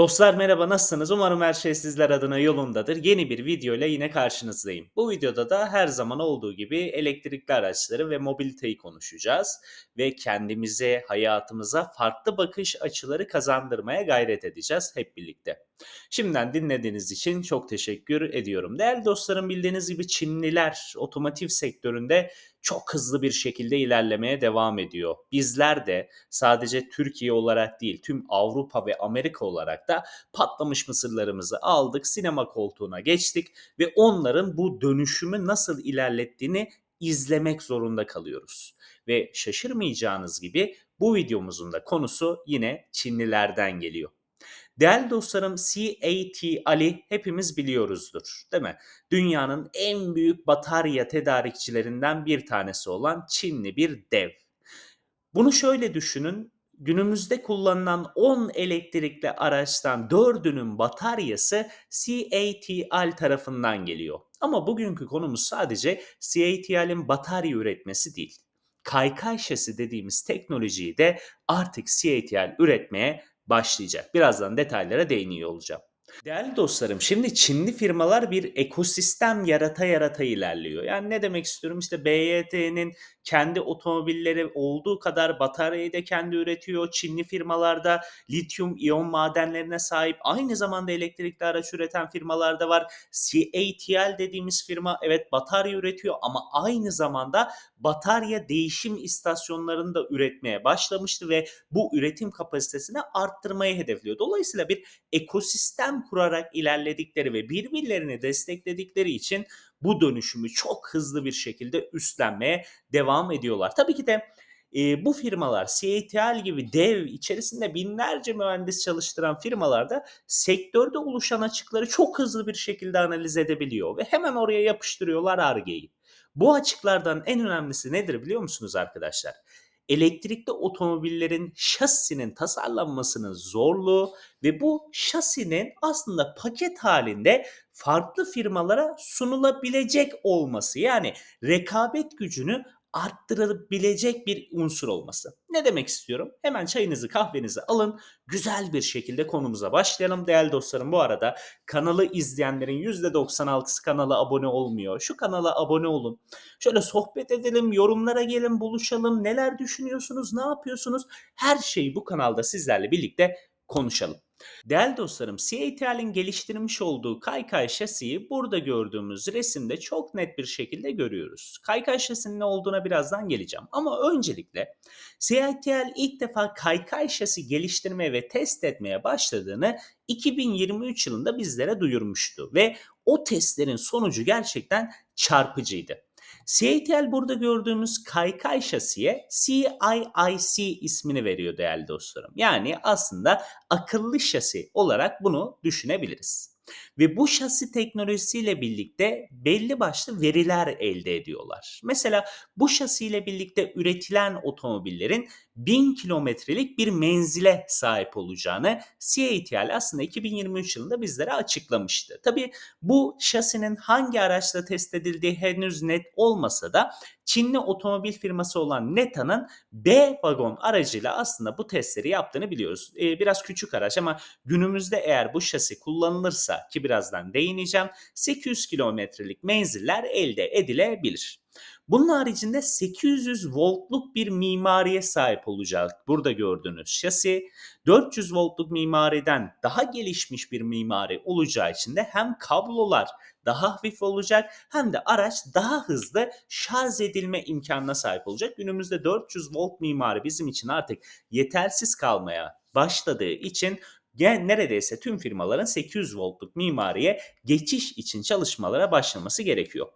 Dostlar merhaba nasılsınız? Umarım her şey sizler adına yolundadır. Yeni bir video ile yine karşınızdayım. Bu videoda da her zaman olduğu gibi elektrikli araçları ve mobiliteyi konuşacağız ve kendimize, hayatımıza farklı bakış açıları kazandırmaya gayret edeceğiz hep birlikte. Şimdiden dinlediğiniz için çok teşekkür ediyorum. Değerli dostlarım bildiğiniz gibi Çinliler otomotiv sektöründe çok hızlı bir şekilde ilerlemeye devam ediyor. Bizler de sadece Türkiye olarak değil tüm Avrupa ve Amerika olarak da patlamış mısırlarımızı aldık, sinema koltuğuna geçtik ve onların bu dönüşümü nasıl ilerlettiğini izlemek zorunda kalıyoruz. Ve şaşırmayacağınız gibi bu videomuzun da konusu yine Çinlilerden geliyor. Değerli dostlarım CAT Ali hepimiz biliyoruzdur değil mi? Dünyanın en büyük batarya tedarikçilerinden bir tanesi olan Çinli bir dev. Bunu şöyle düşünün. Günümüzde kullanılan 10 elektrikli araçtan 4'ünün bataryası CATL tarafından geliyor. Ama bugünkü konumuz sadece CATL'in batarya üretmesi değil. Kaykay şasi dediğimiz teknolojiyi de artık CATL üretmeye başlayacak. Birazdan detaylara değiniyor olacağım. Değerli dostlarım şimdi Çinli firmalar bir ekosistem yarata yarata ilerliyor. Yani ne demek istiyorum işte BYD'nin kendi otomobilleri olduğu kadar bataryayı da kendi üretiyor. Çinli firmalarda lityum iyon madenlerine sahip aynı zamanda elektrikli araç üreten firmalar da var. CATL dediğimiz firma evet batarya üretiyor ama aynı zamanda batarya değişim istasyonlarını da üretmeye başlamıştı ve bu üretim kapasitesini arttırmayı hedefliyor. Dolayısıyla bir ekosistem kurarak ilerledikleri ve birbirlerini destekledikleri için bu dönüşümü çok hızlı bir şekilde üstlenmeye devam ediyorlar. Tabii ki de e, bu firmalar CATL gibi dev içerisinde binlerce mühendis çalıştıran firmalarda sektörde oluşan açıkları çok hızlı bir şekilde analiz edebiliyor ve hemen oraya yapıştırıyorlar argeyi. Bu açıklardan en önemlisi nedir biliyor musunuz arkadaşlar? Elektrikli otomobillerin şasisinin tasarlanmasının zorluğu ve bu şasinin aslında paket halinde farklı firmalara sunulabilecek olması. Yani rekabet gücünü arttırabilecek bir unsur olması. Ne demek istiyorum? Hemen çayınızı kahvenizi alın. Güzel bir şekilde konumuza başlayalım. Değerli dostlarım bu arada kanalı izleyenlerin %96'sı kanala abone olmuyor. Şu kanala abone olun. Şöyle sohbet edelim, yorumlara gelin, buluşalım. Neler düşünüyorsunuz, ne yapıyorsunuz? Her şeyi bu kanalda sizlerle birlikte konuşalım. Değerli dostlarım, CATL'in geliştirmiş olduğu kaykay şasiyi burada gördüğümüz resimde çok net bir şekilde görüyoruz. Kaykay şasinin ne olduğuna birazdan geleceğim. Ama öncelikle CATL ilk defa kaykay şasi geliştirmeye ve test etmeye başladığını 2023 yılında bizlere duyurmuştu ve o testlerin sonucu gerçekten çarpıcıydı. CATL burada gördüğümüz kaykay şasiye CIIC ismini veriyor değerli dostlarım. Yani aslında akıllı şasi olarak bunu düşünebiliriz. Ve bu şasi teknolojisiyle birlikte belli başlı veriler elde ediyorlar. Mesela bu şasiyle birlikte üretilen otomobillerin 1000 kilometrelik bir menzile sahip olacağını CATL aslında 2023 yılında bizlere açıklamıştı. Tabi bu şasinin hangi araçla test edildiği henüz net olmasa da Çinli otomobil firması olan Neta'nın B vagon aracıyla aslında bu testleri yaptığını biliyoruz. Ee, biraz küçük araç ama günümüzde eğer bu şasi kullanılırsa ki birazdan değineceğim 800 kilometrelik menziller elde edilebilir. Bunun haricinde 800 voltluk bir mimariye sahip olacak. Burada gördüğünüz şasi 400 voltluk mimariden daha gelişmiş bir mimari olacağı için de hem kablolar daha hafif olacak hem de araç daha hızlı şarj edilme imkanına sahip olacak. Günümüzde 400 volt mimari bizim için artık yetersiz kalmaya başladığı için neredeyse tüm firmaların 800 voltluk mimariye geçiş için çalışmalara başlaması gerekiyor.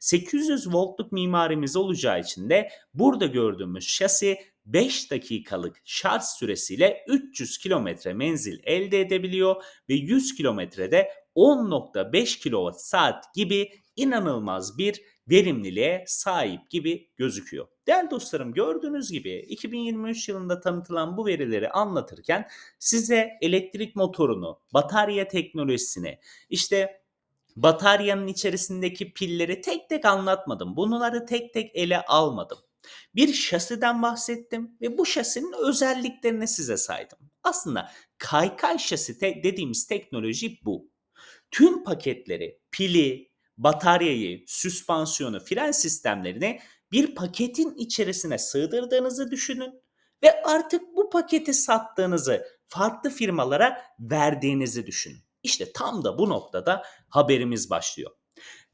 800 voltluk mimarimiz olacağı için de burada gördüğümüz şasi 5 dakikalık şarj süresiyle 300 kilometre menzil elde edebiliyor ve 100 kilometrede 10.5 kWh saat gibi inanılmaz bir verimliliğe sahip gibi gözüküyor. Değerli dostlarım gördüğünüz gibi 2023 yılında tanıtılan bu verileri anlatırken size elektrik motorunu, batarya teknolojisini, işte bataryanın içerisindeki pilleri tek tek anlatmadım. Bunları tek tek ele almadım. Bir şasiden bahsettim ve bu şasinin özelliklerini size saydım. Aslında kaykay şasi te- dediğimiz teknoloji bu. Tüm paketleri, pili, bataryayı, süspansiyonu, fren sistemlerini bir paketin içerisine sığdırdığınızı düşünün ve artık bu paketi sattığınızı farklı firmalara verdiğinizi düşünün. İşte tam da bu noktada haberimiz başlıyor.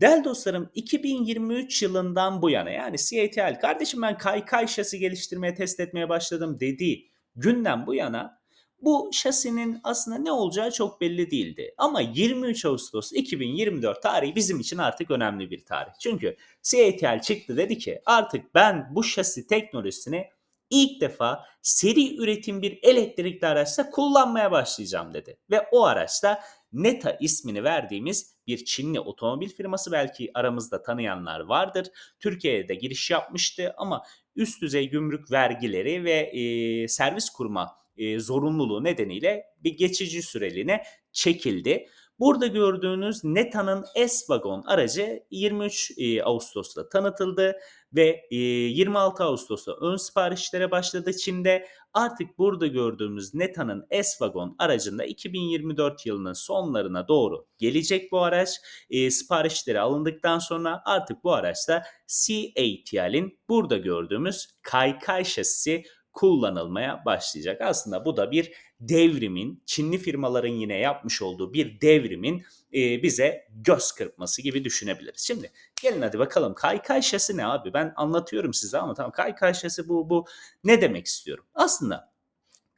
Değerli dostlarım 2023 yılından bu yana yani CATL kardeşim ben kaykay şasi geliştirmeye test etmeye başladım dediği günden bu yana bu şasinin aslında ne olacağı çok belli değildi. Ama 23 Ağustos 2024 tarihi bizim için artık önemli bir tarih. Çünkü CATL çıktı dedi ki artık ben bu şasi teknolojisini ilk defa seri üretim bir elektrikli araçta kullanmaya başlayacağım dedi. Ve o araçta Neta ismini verdiğimiz bir Çinli otomobil firması belki aramızda tanıyanlar vardır. Türkiye'ye de giriş yapmıştı ama üst düzey gümrük vergileri ve e, servis kurma e, zorunluluğu nedeniyle bir geçici süreliğine çekildi. Burada gördüğünüz Neta'nın S-Wagon aracı 23 e, Ağustos'ta tanıtıldı ve e, 26 Ağustos'ta ön siparişlere başladı Çin'de. Artık burada gördüğümüz Neta'nın S-Wagon aracında 2024 yılının sonlarına doğru gelecek bu araç. E, siparişleri alındıktan sonra artık bu araçta C-ATL'in burada gördüğümüz kaykay şasisi kullanılmaya başlayacak. Aslında bu da bir devrimin, Çinli firmaların yine yapmış olduğu bir devrimin e, bize göz kırpması gibi düşünebiliriz. Şimdi gelin hadi bakalım kaykay şasi ne abi? Ben anlatıyorum size ama tamam kaykay şasi bu bu ne demek istiyorum? Aslında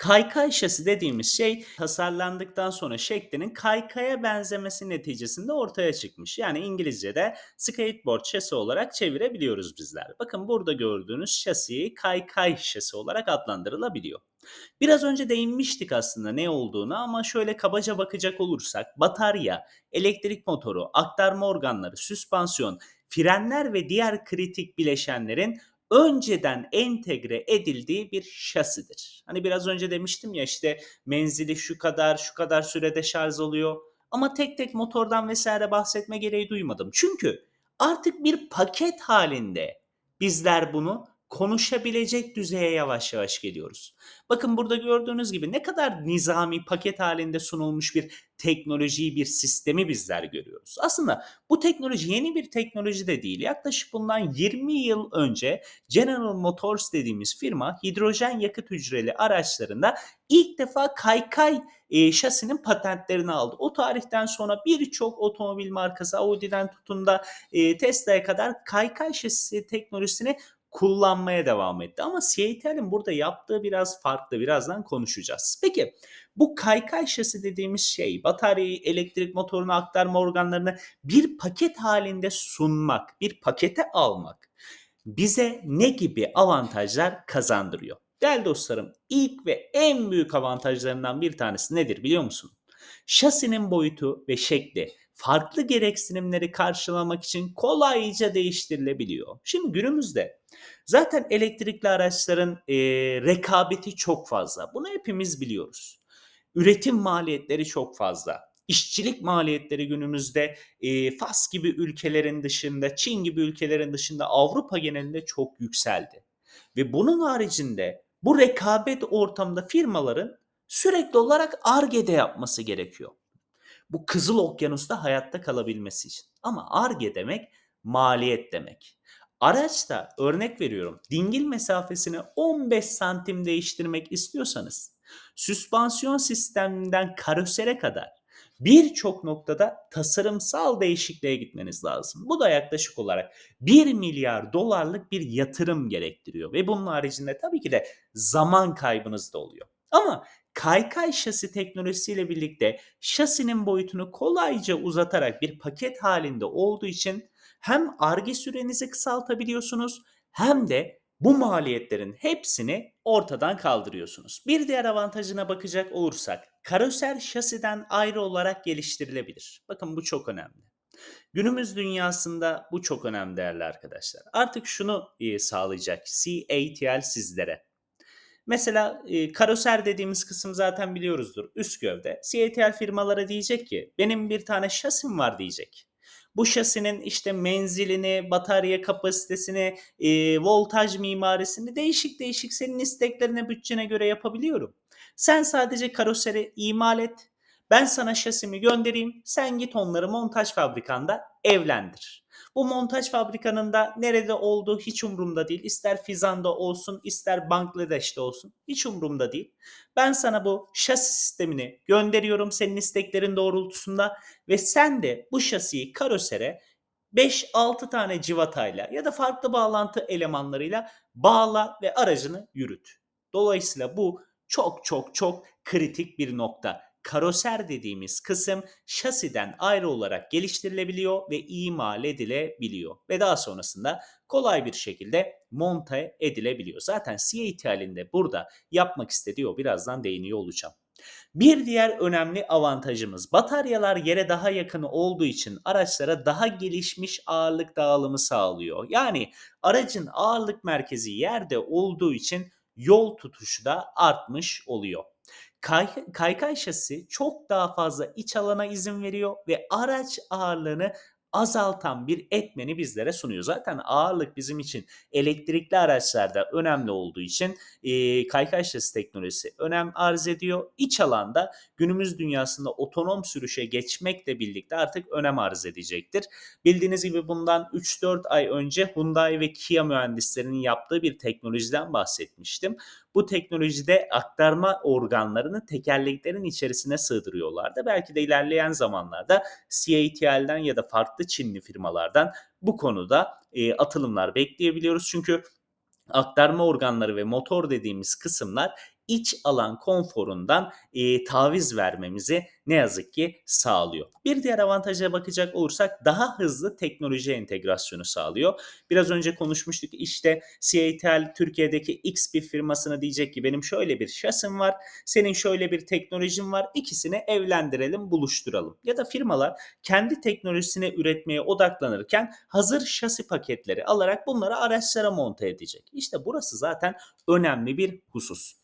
Kaykay şasi dediğimiz şey tasarlandıktan sonra şeklinin kaykaya benzemesi neticesinde ortaya çıkmış. Yani İngilizce'de skateboard şasi olarak çevirebiliyoruz bizler. Bakın burada gördüğünüz şasi kaykay şasi olarak adlandırılabiliyor. Biraz önce değinmiştik aslında ne olduğunu ama şöyle kabaca bakacak olursak batarya, elektrik motoru, aktarma organları, süspansiyon, frenler ve diğer kritik bileşenlerin önceden entegre edildiği bir şasidir. Hani biraz önce demiştim ya işte menzili şu kadar şu kadar sürede şarj oluyor. Ama tek tek motordan vesaire bahsetme gereği duymadım. Çünkü artık bir paket halinde bizler bunu konuşabilecek düzeye yavaş yavaş geliyoruz. Bakın burada gördüğünüz gibi ne kadar nizami paket halinde sunulmuş bir teknolojiyi, bir sistemi bizler görüyoruz. Aslında bu teknoloji yeni bir teknoloji de değil. Yaklaşık bundan 20 yıl önce General Motors dediğimiz firma hidrojen yakıt hücreli araçlarında ilk defa kaykay e, şasinin patentlerini aldı. O tarihten sonra birçok otomobil markası Audi'den tutun da e, Tesla'ya kadar kaykay şasisi teknolojisini kullanmaya devam etti. Ama Seattle'in burada yaptığı biraz farklı. Birazdan konuşacağız. Peki bu kaykay şasi dediğimiz şey bataryayı, elektrik motorunu, aktarma organlarını bir paket halinde sunmak, bir pakete almak bize ne gibi avantajlar kazandırıyor? Değerli dostlarım ilk ve en büyük avantajlarından bir tanesi nedir biliyor musun? Şasinin boyutu ve şekli farklı gereksinimleri karşılamak için kolayca değiştirilebiliyor. Şimdi günümüzde zaten elektrikli araçların e, rekabeti çok fazla. Bunu hepimiz biliyoruz. Üretim maliyetleri çok fazla. İşçilik maliyetleri günümüzde e, Fas gibi ülkelerin dışında, Çin gibi ülkelerin dışında Avrupa genelinde çok yükseldi. Ve bunun haricinde bu rekabet ortamında firmaların sürekli olarak ARGE'de yapması gerekiyor. Bu Kızıl Okyanus'ta hayatta kalabilmesi için. Ama ARGE demek maliyet demek. Araçta örnek veriyorum dingil mesafesini 15 santim değiştirmek istiyorsanız süspansiyon sisteminden karosere kadar birçok noktada tasarımsal değişikliğe gitmeniz lazım. Bu da yaklaşık olarak 1 milyar dolarlık bir yatırım gerektiriyor ve bunun haricinde tabii ki de zaman kaybınız da oluyor. Ama kaykay şasi teknolojisiyle birlikte şasinin boyutunu kolayca uzatarak bir paket halinde olduğu için hem arge sürenizi kısaltabiliyorsunuz hem de bu maliyetlerin hepsini ortadan kaldırıyorsunuz. Bir diğer avantajına bakacak olursak karoser şasiden ayrı olarak geliştirilebilir. Bakın bu çok önemli. Günümüz dünyasında bu çok önemli değerli arkadaşlar. Artık şunu e, sağlayacak CATL sizlere. Mesela e, karoser dediğimiz kısım zaten biliyoruzdur. Üst gövde. CATL firmalara diyecek ki benim bir tane şasim var diyecek. Bu şasinin işte menzilini, batarya kapasitesini, e, voltaj mimarisini değişik değişik senin isteklerine, bütçene göre yapabiliyorum. Sen sadece karoseri imal et. Ben sana şasimi göndereyim. Sen git onları montaj fabrikanda evlendir. Bu montaj fabrikanın da nerede olduğu hiç umurumda değil. İster Fizan'da olsun, ister Bangladeş'te olsun. Hiç umurumda değil. Ben sana bu şasi sistemini gönderiyorum senin isteklerin doğrultusunda ve sen de bu şasiyi karosere 5-6 tane civatayla ya da farklı bağlantı elemanlarıyla bağla ve aracını yürüt. Dolayısıyla bu çok çok çok kritik bir nokta. Karoser dediğimiz kısım şasiden ayrı olarak geliştirilebiliyor ve imal edilebiliyor. Ve daha sonrasında kolay bir şekilde monte edilebiliyor. Zaten CAT halinde burada yapmak istediği birazdan değiniyor olacağım. Bir diğer önemli avantajımız bataryalar yere daha yakın olduğu için araçlara daha gelişmiş ağırlık dağılımı sağlıyor. Yani aracın ağırlık merkezi yerde olduğu için yol tutuşu da artmış oluyor. Kay, kaykay şasi çok daha fazla iç alana izin veriyor ve araç ağırlığını azaltan bir etmeni bizlere sunuyor. Zaten ağırlık bizim için elektrikli araçlarda önemli olduğu için e, kaykay şasi teknolojisi önem arz ediyor. İç alanda günümüz dünyasında otonom sürüşe geçmekle birlikte artık önem arz edecektir. Bildiğiniz gibi bundan 3-4 ay önce Hyundai ve Kia mühendislerinin yaptığı bir teknolojiden bahsetmiştim. Bu teknolojide aktarma organlarını tekerleklerin içerisine sığdırıyorlardı. Belki de ilerleyen zamanlarda CATL'den ya da farklı Çinli firmalardan bu konuda e, atılımlar bekleyebiliyoruz. Çünkü aktarma organları ve motor dediğimiz kısımlar iç alan konforundan e, taviz vermemizi ne yazık ki sağlıyor. Bir diğer avantaja bakacak olursak daha hızlı teknoloji entegrasyonu sağlıyor. Biraz önce konuşmuştuk işte CATL Türkiye'deki X bir firmasına diyecek ki benim şöyle bir şasım var, senin şöyle bir teknolojin var, ikisini evlendirelim, buluşturalım. Ya da firmalar kendi teknolojisini üretmeye odaklanırken hazır şasi paketleri alarak bunları araçlara monte edecek. İşte burası zaten önemli bir husus.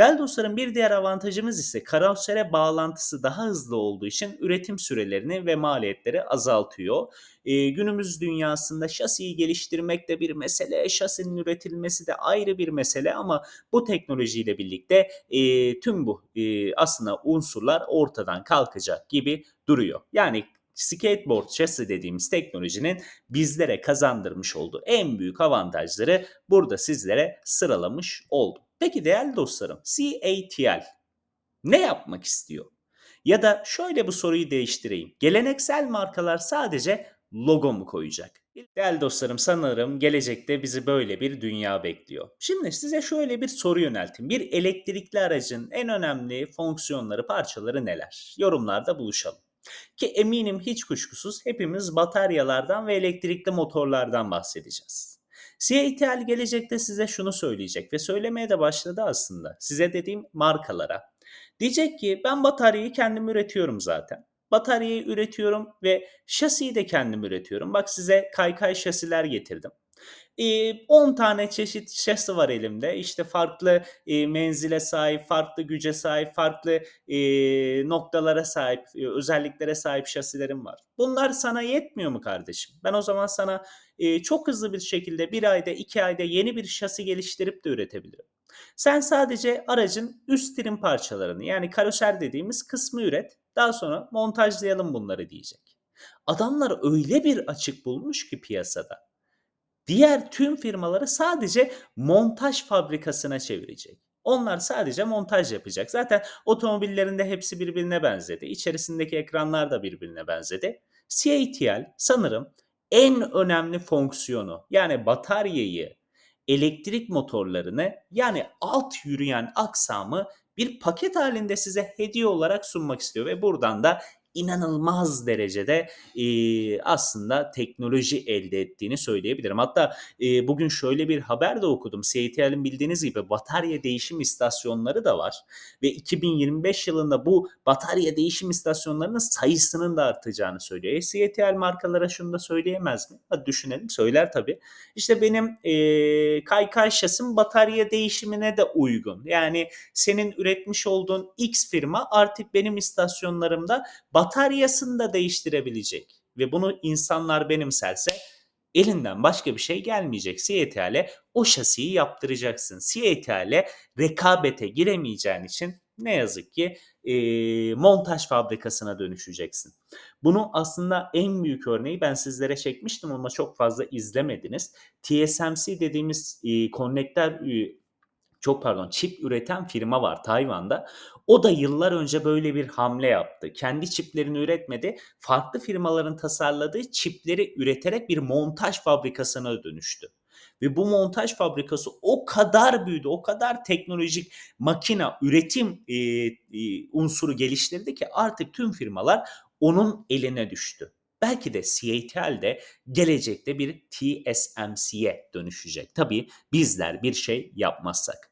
Değerli dostlarım bir diğer avantajımız ise karosere bağlantısı daha hızlı olduğu için üretim sürelerini ve maliyetleri azaltıyor. Ee, günümüz dünyasında şasiyi geliştirmek de bir mesele, şasinin üretilmesi de ayrı bir mesele ama bu teknolojiyle birlikte e, tüm bu e, aslında unsurlar ortadan kalkacak gibi duruyor. Yani skateboard şasi dediğimiz teknolojinin bizlere kazandırmış olduğu en büyük avantajları burada sizlere sıralamış oldum. Peki değerli dostlarım, CATL ne yapmak istiyor? Ya da şöyle bu soruyu değiştireyim. Geleneksel markalar sadece logo mu koyacak? Değerli dostlarım sanırım gelecekte bizi böyle bir dünya bekliyor. Şimdi size şöyle bir soru yönelteyim. Bir elektrikli aracın en önemli fonksiyonları, parçaları neler? Yorumlarda buluşalım. Ki eminim hiç kuşkusuz hepimiz bataryalardan ve elektrikli motorlardan bahsedeceğiz. CATL gelecekte size şunu söyleyecek ve söylemeye de başladı aslında. Size dediğim markalara. Diyecek ki ben bataryayı kendim üretiyorum zaten. Bataryayı üretiyorum ve şasiyi de kendim üretiyorum. Bak size kaykay şasiler getirdim. 10 tane çeşit şasi var elimde. İşte farklı menzile sahip, farklı güce sahip, farklı noktalara sahip, özelliklere sahip şasilerim var. Bunlar sana yetmiyor mu kardeşim? Ben o zaman sana çok hızlı bir şekilde bir ayda, iki ayda yeni bir şasi geliştirip de üretebilirim. Sen sadece aracın üst trim parçalarını yani karoser dediğimiz kısmı üret. Daha sonra montajlayalım bunları diyecek. Adamlar öyle bir açık bulmuş ki piyasada diğer tüm firmaları sadece montaj fabrikasına çevirecek. Onlar sadece montaj yapacak. Zaten otomobillerinde hepsi birbirine benzedi. İçerisindeki ekranlar da birbirine benzedi. CATL sanırım en önemli fonksiyonu yani bataryayı, elektrik motorlarını yani alt yürüyen aksamı bir paket halinde size hediye olarak sunmak istiyor ve buradan da inanılmaz derecede e, aslında teknoloji elde ettiğini söyleyebilirim. Hatta e, bugün şöyle bir haber de okudum. CATL'in bildiğiniz gibi batarya değişim istasyonları da var. Ve 2025 yılında bu batarya değişim istasyonlarının sayısının da artacağını söylüyor. E, CATL markalara şunu da söyleyemez mi? Hadi düşünelim. Söyler tabii. İşte benim e, kaykay şasım batarya değişimine de uygun. Yani senin üretmiş olduğun X firma artık benim istasyonlarımda bataryasını da değiştirebilecek ve bunu insanlar benimserse elinden başka bir şey gelmeyecek. CATL'e o şasiyi yaptıracaksın. CATL'e rekabete giremeyeceğin için ne yazık ki eee, montaj fabrikasına dönüşeceksin. Bunu aslında en büyük örneği ben sizlere çekmiştim ama çok fazla izlemediniz. TSMC dediğimiz eee, konnektör çok pardon çip üreten firma var Tayvan'da. O da yıllar önce böyle bir hamle yaptı. Kendi çiplerini üretmedi. Farklı firmaların tasarladığı çipleri üreterek bir montaj fabrikasına dönüştü. Ve bu montaj fabrikası o kadar büyüdü, o kadar teknolojik makina üretim eee, eee, unsuru geliştirdi ki artık tüm firmalar onun eline düştü. Belki de CATL de gelecekte bir TSMC'ye dönüşecek. Tabii bizler bir şey yapmazsak.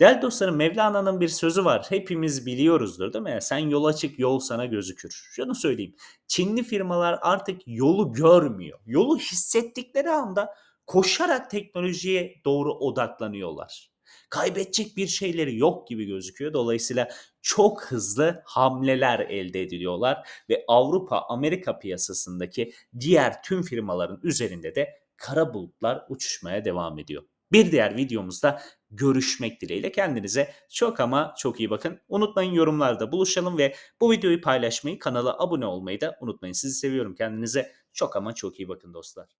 Değerli dostlarım Mevlana'nın bir sözü var. Hepimiz biliyoruzdur değil mi? Sen yola çık yol sana gözükür. Şunu söyleyeyim. Çinli firmalar artık yolu görmüyor. Yolu hissettikleri anda koşarak teknolojiye doğru odaklanıyorlar. Kaybedecek bir şeyleri yok gibi gözüküyor. Dolayısıyla çok hızlı hamleler elde ediyorlar ve Avrupa, Amerika piyasasındaki diğer tüm firmaların üzerinde de kara bulutlar uçuşmaya devam ediyor. Bir diğer videomuzda görüşmek dileğiyle kendinize çok ama çok iyi bakın. Unutmayın yorumlarda buluşalım ve bu videoyu paylaşmayı, kanala abone olmayı da unutmayın. Sizi seviyorum. Kendinize çok ama çok iyi bakın dostlar.